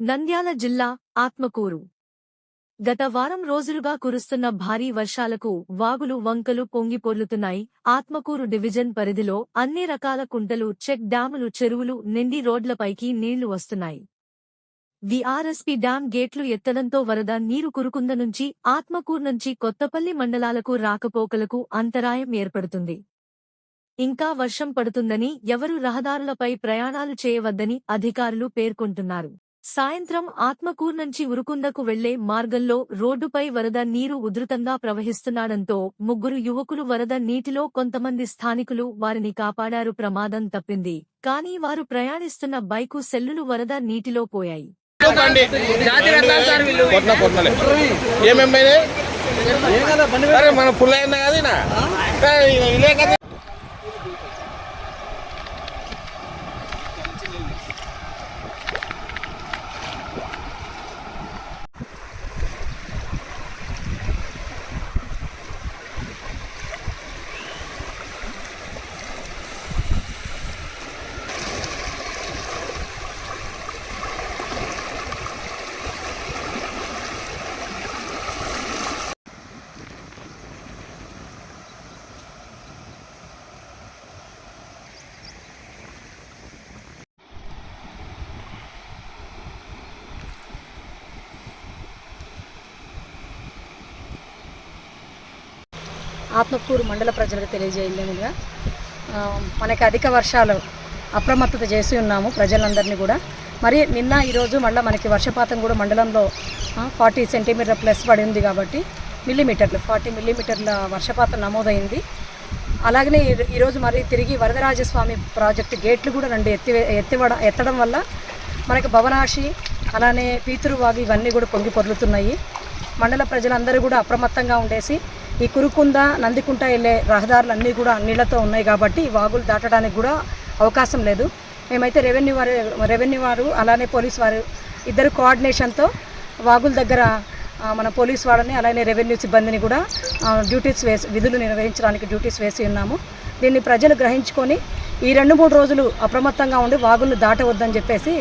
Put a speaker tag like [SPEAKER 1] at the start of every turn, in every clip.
[SPEAKER 1] నంద్యాల జిల్లా ఆత్మకూరు. గత వారం రోజులుగా కురుస్తున్న భారీ వర్షాలకు వాగులు వంకలు పొంగిపొర్లుతున్నాయి ఆత్మకూరు డివిజన్ పరిధిలో అన్ని రకాల కుంటలు చెక్ డ్యాములు చెరువులు నిండి రోడ్లపైకి నీళ్ళు వస్తున్నాయి. విఆర్ఎస్పీ డ్యాం గేట్లు ఎత్తడంతో వరద నీరు కురుకుంద నుంచి ఆత్మకూరు నుంచి కొత్తపల్లి మండలాలకు రాకపోకలకు అంతరాయం ఏర్పడుతుంది. ఇంకా వర్షం పడుతుందని ఎవరు రహదారులపై ప్రయాణాలు చేయవద్దని అధికారులు పేర్కొంటున్నారు. సాయంత్రం ఆత్మకూర్ నుంచి ఉరుకుందకు వెళ్ళే మార్గంలో రోడ్డుపై వరద నీరు ఉధృతంగా ప్రవహిస్తున్నాడంతో ముగ్గురు యువకులు వరద నీటిలో కొంతమంది స్థానికులు వారిని కాపాడారు ప్రమాదం తప్పింది. కానీ వారు ప్రయాణిస్తున్న బైకు సెల్లులు వరద నీటిలో పోయాయి.
[SPEAKER 2] మన
[SPEAKER 3] ఆత్మకూరు మండల ప్రజలకు తెలియజేయలేముగా మనకి అధిక వర్షాలు అప్రమత్తత చేసి ఉన్నాము ప్రజలందరినీ కూడా. మరి నిన్న ఈరోజు మళ్ళీ మనకి వర్షపాతం కూడా మండలంలో ఫార్టీ సెంటీమీటర్ ప్లస్ పడి ఉంది కాబట్టి మిల్లీమీటర్లు ఫార్టీ మిల్లీమీటర్ల వర్షపాతం నమోదైంది. అలాగనే ఈరోజు మరి తిరిగి వరదరాజస్వామి ప్రాజెక్టు గేట్లు కూడా రెండు ఎత్తి ఎత్తివడ ఎత్తడం వల్ల మనకి భవనాశి అలానే పీతురువాగి ఇవన్నీ కూడా పొంగి పొర్లుతున్నాయి. మండల ప్రజలందరూ కూడా అప్రమత్తంగా ఉండేసి ఈ కురుకుంద నందికుంట వెళ్ళే రహదారులు అన్నీ కూడా నీళ్ళతో ఉన్నాయి కాబట్టి వాగులు దాటడానికి కూడా అవకాశం లేదు. మేమైతే రెవెన్యూ వారు రెవెన్యూ వారు అలానే పోలీస్ వారు ఇద్దరు కోఆర్డినేషన్తో వాగుల దగ్గర మన పోలీస్ వాళ్ళని అలానే రెవెన్యూ సిబ్బందిని కూడా డ్యూటీస్ వేసి విధులు నిర్వహించడానికి డ్యూటీస్ వేసి ఉన్నాము. దీన్ని ప్రజలు గ్రహించుకొని ఈ రెండు మూడు రోజులు అప్రమత్తంగా ఉండి వాగులను దాటవద్దని చెప్పేసి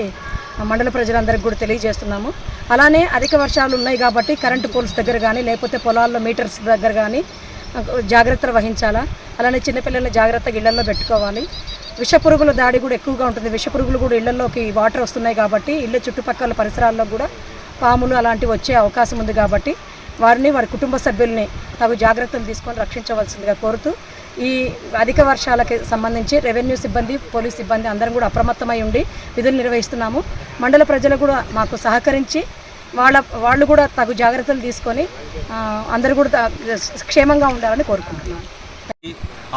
[SPEAKER 3] మండల ప్రజలందరికీ కూడా తెలియజేస్తున్నాము. అలానే అధిక వర్షాలు ఉన్నాయి కాబట్టి కరెంటు పోల్స్ దగ్గర కానీ లేకపోతే పొలాల్లో మీటర్స్ దగ్గర కానీ జాగ్రత్తలు వహించాలా? అలానే చిన్నపిల్లల్ని జాగ్రత్తగా ఇళ్ళల్లో పెట్టుకోవాలి. విషపురుగుల దాడి కూడా ఎక్కువగా ఉంటుంది. విషపురుగులు కూడా ఇళ్ళలోకి వాటర్ వస్తున్నాయి కాబట్టి ఇళ్ళ చుట్టుపక్కల పరిసరాల్లో కూడా పాములు అలాంటివి వచ్చే అవకాశం ఉంది కాబట్టి వారిని వారి కుటుంబ సభ్యుల్ని తగు జాగ్రత్తలు తీసుకొని రక్షించవలసిందిగా కోరుతూ ఈ అధిక వర్షాలకి సంబంధించి రెవెన్యూ సిబ్బంది పోలీస్ సిబ్బంది అందరం కూడా అప్రమత్తమై ఉండి విధులు నిర్వహిస్తున్నాము. మండల ప్రజలు కూడా మాకు సహకరించి వాళ్ళ వాళ్ళు కూడా తగు జాగ్రత్తలు తీసుకొని అందరూ కూడా క్షేమంగా ఉండాలని కోరుకుంటున్నాను
[SPEAKER 4] ఈ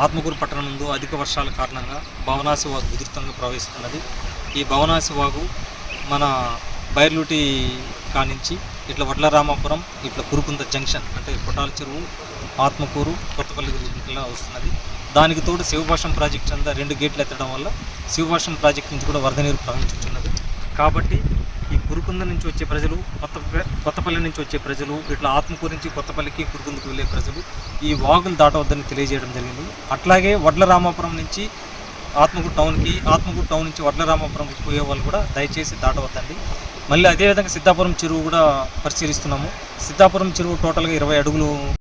[SPEAKER 4] ఆత్మకూరు పట్టణం ముందు అధిక వర్షాల కారణంగా భవనాసి వాగు ఉధృతంగా ప్రవహిస్తున్నది. ఈ భవనాసి వాగు మన బైర్లూటి కానించి ఇట్లా వడ్లరామాపురం ఇట్లా కురుకుంద జంక్షన్ అంటే కొట్టాల చెరువు ఆత్మకూరు కొత్తపల్లి వస్తున్నది. దానికి తోడు శివభాషం ప్రాజెక్ట్ అంతా రెండు గేట్లు ఎత్తడం వల్ల శివభాషం ప్రాజెక్ట్ నుంచి కూడా వరద నీరు ప్రవహించుతున్నది కాబట్టి ఈ కురుకుంద నుంచి వచ్చే ప్రజలు కొత్త కొత్తపల్లి నుంచి వచ్చే ప్రజలు ఇట్లా ఆత్మకూరు నుంచి కొత్తపల్లికి కురుకుందకు వెళ్ళే ప్రజలు ఈ వాగులు దాటవద్దని తెలియజేయడం జరిగింది. అట్లాగే వడ్ల రామాపురం నుంచి ఆత్మకూరు టౌన్కి ఆత్మకూరు టౌన్ నుంచి వడ్ల రామాపురంకి పోయే వాళ్ళు కూడా దయచేసి దాటవద్దండి. మళ్ళీ అదేవిధంగా సిద్ధాపురం చెరువు కూడా పరిశీలిస్తున్నాము. సిద్ధాపురం చెరువు టోటల్గా ఇరవై అడుగులు